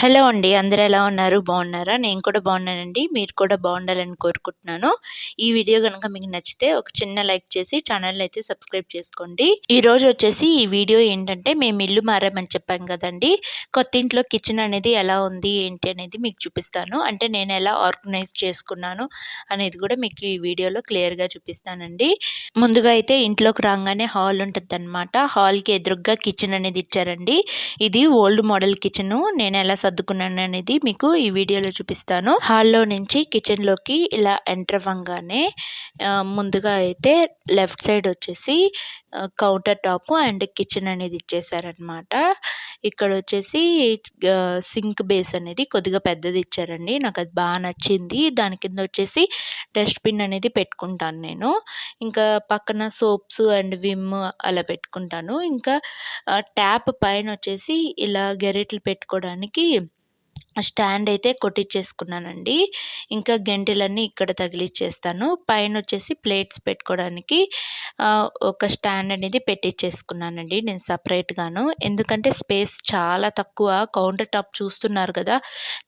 Hello అండి అందరూ ఎలా ఉన్నారు? బాగున్నారా? నేను కూడా బాగున్నానండి. మీరు కూడా బాగుండాలని కోరుకుంటున్నాను. ఈ వీడియో కనుక మీకు నచ్చితే ఒక చిన్న లైక్ చేసి ఛానల్ అయితే సబ్స్క్రైబ్ చేసుకోండి. ఈ రోజు వచ్చేసి ఈ వీడియో ఏంటంటే మేము ఇల్లు మారామని చెప్పాం కదండి. కొత్త ఇంట్లో కిచెన్ అనేది ఎలా ఉంది ఏంటి అనేది మీకు చూపిస్తాను. అంటే నేను ఎలా ఆర్గనైజ్ చేసుకున్నాను అనేది కూడా మీకు ఈ వీడియోలో క్లియర్గా చూపిస్తానండి. ముందుగా అయితే ఇంట్లోకి రాగానే హాల్ ఉంటుంది అనమాట హాల్కి ఎదురుగ్గా కిచెన్ అనేది ఇచ్చారండి. ఇది ఓల్డ్ మోడల్ కిచెన్. నేను ఎలా సర్దుకున్నాను అనేది మీకు ఈ వీడియోలో చూపిస్తాను. హాల్లో నుంచి కిచెన్లోకి ఇలా ఎంటర్ అవ్వగానే ముందుగా అయితే లెఫ్ట్ సైడ్ వచ్చేసి కౌంటర్ టాప్ అండ్ కిచెన్ అనేది ఇచ్చేసారనమాట ఇక్కడ వచ్చేసి సింక్ బేస్ అనేది కొద్దిగా పెద్దది ఇచ్చారండి. నాకు అది బాగా నచ్చింది. దాని కింద వచ్చేసి డస్ట్బిన్ అనేది పెట్టుకుంటాను నేను. ఇంకా పక్కన సోప్స్ అండ్ విమ్ అలా పెట్టుకుంటాను. ఇంకా ట్యాప్ పైన వచ్చేసి ఇలా గెరెట్లు పెట్టుకోవడానికి స్టాండ్ అయితే కొట్టించేసుకున్నానండి ఇంకా గంటెలన్నీ ఇక్కడ తగిలిచ్చేస్తాను. పైన వచ్చేసి ప్లేట్స్ పెట్టుకోవడానికి ఒక స్టాండ్ అనేది పెట్టించేసుకున్నానండి నేను సపరేట్గాను. ఎందుకంటే స్పేస్ చాలా తక్కువ. కౌంటర్ టాప్ చూస్తున్నారు కదా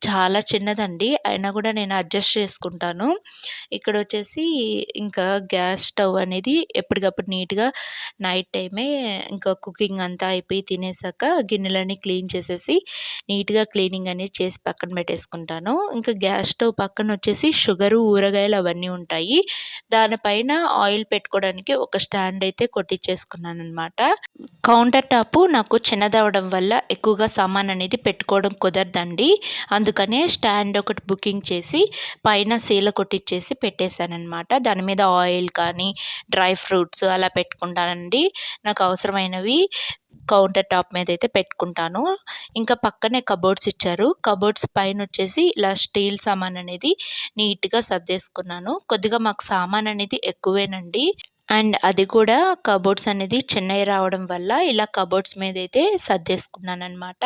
చాలా చిన్నదండి. అయినా కూడా నేను అడ్జస్ట్ చేసుకుంటాను. ఇక్కడ వచ్చేసి ఇంకా గ్యాస్ స్టవ్ అనేది ఎప్పటికప్పుడు నీట్గా నైట్ టైమే ఇంకా కుకింగ్ అంతా అయిపోయి తినేసాక గిన్నెలన్నీ క్లీన్ చేసేసి నీట్గా క్లీనింగ్ అనేది చేసి పక్కన పెట్టేసుకుంటాను. ఇంకా గ్యాస్ స్టవ్ పక్కన వచ్చేసి షుగరు ఊరగాయలు అవన్నీ ఉంటాయి. దానిపైన ఆయిల్ పెట్టుకోవడానికి ఒక స్టాండ్ అయితే కొట్టించేసుకున్నాను అనమాట కౌంటర్ టాప్ నాకు చిన్నదవడం వల్ల ఎక్కువగా సామాన్ అనేది పెట్టుకోవడం కుదరదండి. అందుకనే స్టాండ్ ఒకటి బుకింగ్ చేసి పైన సీల కొట్టించేసి పెట్టేశానమాట దాని మీద ఆయిల్ కానీ డ్రై ఫ్రూట్స్ అలా పెట్టుకుంటానండి. నాకు అవసరమైనవి కౌంటర్ టాప్ మీద అయితే పెట్టుకుంటాను. ఇంకా పక్కనే కబోర్డ్స్ ఇచ్చారు. కబోర్డ్స్ పైన వచ్చేసి ఇలా స్టీల్ సామాన్ అనేది నీట్గా సర్దేసుకున్నాను. కొద్దిగా మాకు సామాన్ అనేది ఎక్కువేనండి. అండ్ అది కూడా కబోర్డ్స్ అనేది చిన్నవి రావడం వల్ల ఇలా కబోర్డ్స్ మీద అయితే సర్దేసుకున్నాను అనమాట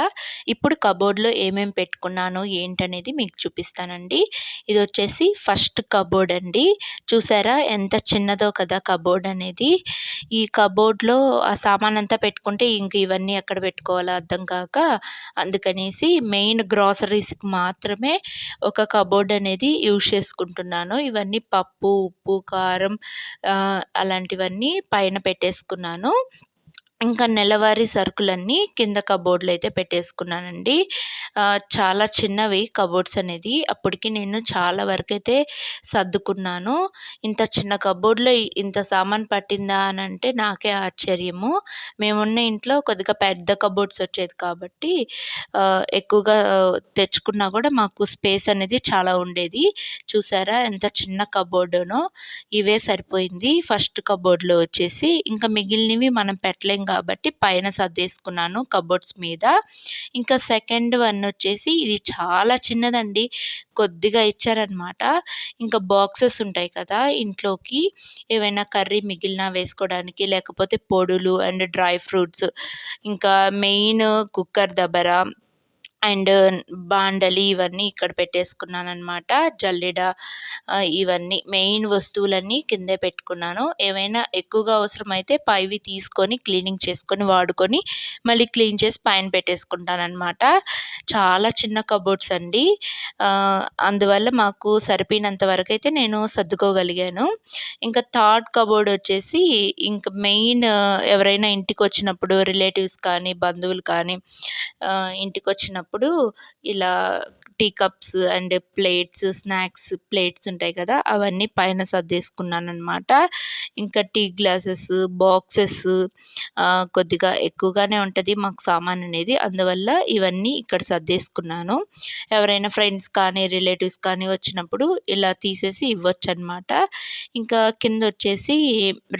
ఇప్పుడు కబోర్డ్లో ఏమేమి పెట్టుకున్నాను ఏంటనేది మీకు చూపిస్తానండి. ఇది వచ్చేసి ఫస్ట్ కబోర్డ్ అండి. చూసారా ఎంత చిన్నదో కదా కబోర్డ్ అనేది. ఈ కబోర్డ్లో ఆ సామాన్ అంతా పెట్టుకుంటే ఇంక ఇవన్నీ ఎక్కడ పెట్టుకోవాలో అర్థం కాక అందుకనేసి మెయిన్ గ్రాసరీస్కి మాత్రమే ఒక కబోర్డ్ అనేది యూజ్ చేసుకుంటున్నాను. ఇవన్నీ పప్పు ఉప్పు కారం అలా అలాంటివన్నీ పైన పెట్టేసుకున్నాను. ఇంకా నెలవారీ సరుకులన్నీ కింద కబోర్డ్లో అయితే పెట్టేసుకున్నానండి. చాలా చిన్నవి కబోర్డ్స్ అనేది అప్పటికి నేను చాలా వరకు అయితే సర్దుకున్నాను. ఇంత చిన్న కబోర్డ్లో ఇంత సామాన్ పట్టిందా అని అంటే నాకే ఆశ్చర్యము. మేమున్న ఇంట్లో కొద్దిగా పెద్ద కబోర్డ్స్ వచ్చేది కాబట్టి ఎక్కువగా తెచ్చుకున్నా కూడా మాకు స్పేస్ అనేది చాలా ఉండేది. చూసారా ఎంత చిన్న కబోర్డునో ఇవే సరిపోయింది. ఫస్ట్ కబోర్డ్లో వచ్చేసి. ఇంకా మిగిలినవి మనం పెట్టలేం కాబట్టి పైన సర్దేసుకున్నాను కబోర్డ్స్ మీద. ఇంకా సెకండ్ వన్ వచ్చేసి ఇది చాలా చిన్నదండి. కొద్దిగా ఇచ్చారనమాట ఇంకా బాక్సెస్ ఉంటాయి కదా ఇంట్లోకి. ఏవైనా కర్రీ మిగిలిన వేసుకోవడానికి లేకపోతే పొడులు అండ్ డ్రై ఫ్రూట్స్ ఇంకా మెయిన్ కుక్కర్ దబర అండ్ బాండలి ఇవన్నీ ఇక్కడ పెట్టేసుకున్నాను అనమాట జల్లెడ ఇవన్నీ మెయిన్ వస్తువులన్నీ కిందే పెట్టుకున్నాను. ఏమైనా ఎక్కువగా అవసరమైతే పైవి తీసుకొని క్లీనింగ్ చేసుకొని వాడుకొని మళ్ళీ క్లీన్ చేసి పైన పెట్టేసుకుంటాను అనమాట చాలా చిన్న కబోర్డ్స్ అండి. అందువల్ల మాకు సరిపోయినంత వరకు అయితే నేను సర్దుకోగలిగాను. ఇంకా థర్డ్ కబోర్డ్ వచ్చేసి ఇంకా మెయిన్ ఎవరైనా ఇంటికి వచ్చినప్పుడు రిలేటివ్స్ కానీ బంధువులు కానీ ఇంటికి వచ్చినప్పుడు అప్పుడు ఇలా tea cups and plates snacks plates ఉంటాయి కదా అవన్నీ పైన సర్దేసుకున్నాను అనమాట ఇంకా టీ గ్లాసెస్ బాక్సెస్ కొద్దిగా ఎక్కువగానే ఉంటుంది మాకు సామాన్ అనేది. అందువల్ల ఇవన్నీ ఇక్కడ సర్దేసుకున్నాను. ఎవరైనా ఫ్రెండ్స్ కానీ రిలేటివ్స్ కానీ వచ్చినప్పుడు ఇలా తీసేసి ఇవ్వచ్చు అనమాట ఇంకా కింద వచ్చేసి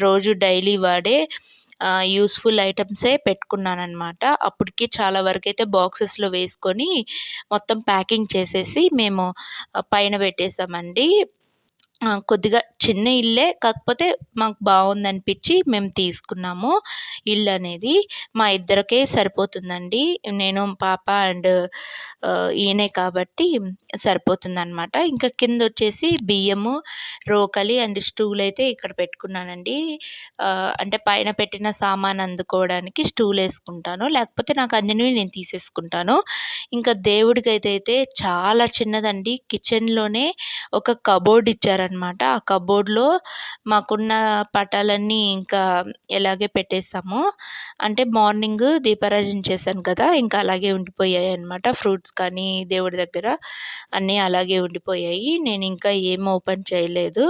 రోజు డైలీ వాడే యూస్ఫుల్ ఐటమ్సే పెట్టుకున్నానమాట అప్పటికి చాలా వరకు అయితే బాక్సెస్లో వేసుకొని మొత్తం ప్యాకింగ్ చేసేసి మేము పైన పెట్టేసామండి. కొద్దిగా చిన్న ఇల్లే కాకపోతే మాకు బాగుంది అనిపించి మేము తీసుకున్నాము ఇల్లు అనేది మా ఇద్దరికే సరిపోతుందండి. నేను పాప అండ్ ఈయనే కాబట్టి సరిపోతుందనమాట ఇంకా కింద వచ్చేసి బియ్యము రోకలి అండ్ స్టూల్ అయితే ఇక్కడ పెట్టుకున్నానండి. అంటే పైన పెట్టిన సామాన్ అందుకోవడానికి స్టూల్ వేసుకుంటాను లేకపోతే నాకు అందినవి నేను తీసేసుకుంటాను. ఇంకా దేవుడికి అయితే చాలా చిన్నదండి. కిచెన్లోనే ఒక కబోర్డ్ ఇచ్చారనమాట. అనమాట ఆ కబోర్డ్లో మాకున్న పటాలన్నీ ఇంకా ఎలాగే పెట్టేసాము. అంటే మార్నింగ్ దీపారాజన చేశాను కదా ఇంకా అలాగే ఉండిపోయాయి అనమాట ఫ్రూట్స్ కానీ దేవుడి దగ్గర అన్నీ అలాగే ఉండిపోయాయి. నేను ఇంకా ఏం ఓపెన్ చేయలేదు.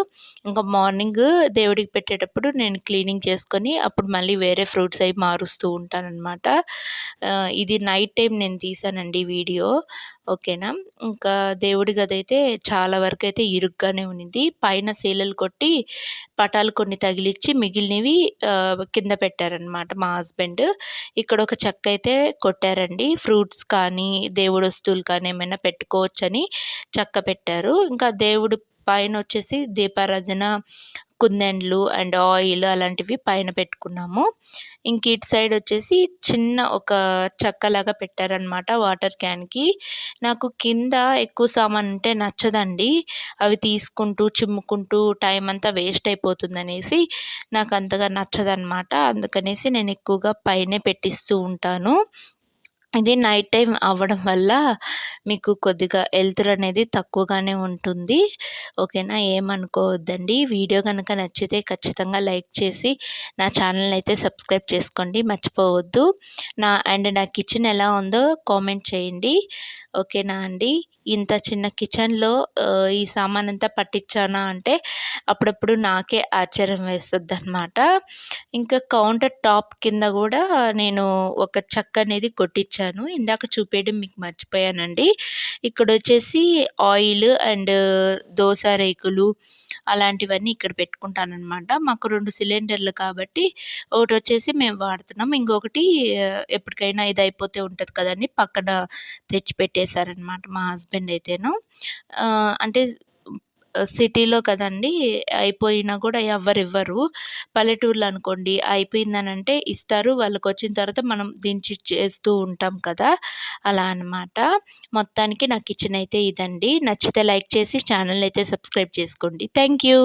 ఇంకా మార్నింగ్ దేవుడికి పెట్టేటప్పుడు నేను క్లీనింగ్ చేసుకొని అప్పుడు మళ్ళీ వేరే ఫ్రూట్స్ అవి మారుస్తూ ఉంటానన్నమాట. ఇది నైట్ టైం నేను తీసానండి వీడియో. ఓకేనా? ఇంకా దేవుడి గది అయితే చాలా వరకు అయితే ఇరుగ్గానే ఉన్నింది. పైన సీలలు కొట్టి పటాలు కొన్ని తగిలిచ్చి మిగిలినవి కింద పెట్టారనమాట మా హస్బెండ్. ఇక్కడ ఒక చెక్క అయితే కొట్టారండి. ఫ్రూట్స్ కానీ దేవుడు వస్తువులు కానీ ఏమైనా పెట్టుకోవచ్చని చెక్క పెట్టారు. ఇంకా దేవుడు పైన వచ్చేసి దీపారాధన కుందెండ్లు అండ్ ఆయిల్ అలాంటివి పైన పెట్టుకున్నాము. ఇంక ఇటు సైడ్ వచ్చేసి చిన్న ఒక చక్కలాగా పెట్టారనమాట వాటర్ క్యాన్కి నాకు కింద ఎక్కువ సామాన్ ఉంటే నచ్చదండి. అవి తీసుకుంటూ చిమ్ముకుంటూ టైం అంతా వేస్ట్ అయిపోతుందనేసి నాకు అంతగా నచ్చదనమాట అందుకనేసి నేను ఎక్కువగా పైనే పెట్టిస్తూ ఉంటాను. ఇది నైట్ టైం అవ్వడం వల్ల మీకు కొద్దిగా వెలుతురు అనేది తక్కువగానే ఉంటుంది. ఓకేనా? ఏమనుకోవద్దండి. వీడియో కనుక నచ్చితే ఖచ్చితంగా లైక్ చేసి నా ఛానల్ అయితే సబ్స్క్రైబ్ చేసుకోండి. మర్చిపోవద్దు. నా అండ్ నా కిచెన్ ఎలా ఉందో కామెంట్ చేయండి. ఓకేనా అండి? ఇంత చిన్న కిచెన్లో ఈ సామాన్ అంతా పట్టించానా అంటే అప్పుడప్పుడు నాకే ఆశ్చర్యం వేస్తుంది అనమాట ఇంకా కౌంటర్ టాప్ కింద కూడా నేను ఒక చెక్క అనేది కొట్టించాను ఇందాక చూపేయడం మీకు మర్చిపోయానండి. ఇక్కడ వచ్చేసి ఆయిల్ అండ్ దోశ రేకులు అలాంటివన్నీ ఇక్కడ పెట్టుకుంటానమాట మాకు రెండు సిలిండర్లు కాబట్టి ఒకటి వచ్చేసి మేము వాడుతున్నాం. ఇంకొకటి ఎప్పటికైనా ఇది అయిపోతే ఉంటుంది కదండి పక్కన తెచ్చి పెట్టేశారనమాట మా హస్బెండ్ అయితేను. అంటే సిటీలో కదండి అయిపోయినా కూడా ఎవరు ఇవ్వరు పల్లెటూర్లో అనుకోండి అయిపోయిందనంటే ఇస్తారు. వాళ్ళకి వచ్చిన తర్వాత మనం దించి చేస్తూ ఉంటాం కదా! అలా అనమాట మొత్తానికి నా కిచెన్ అయితే ఇదండి. నచ్చితే లైక్ చేసి ఛానల్ అయితే సబ్స్క్రైబ్ చేసుకోండి. Thank you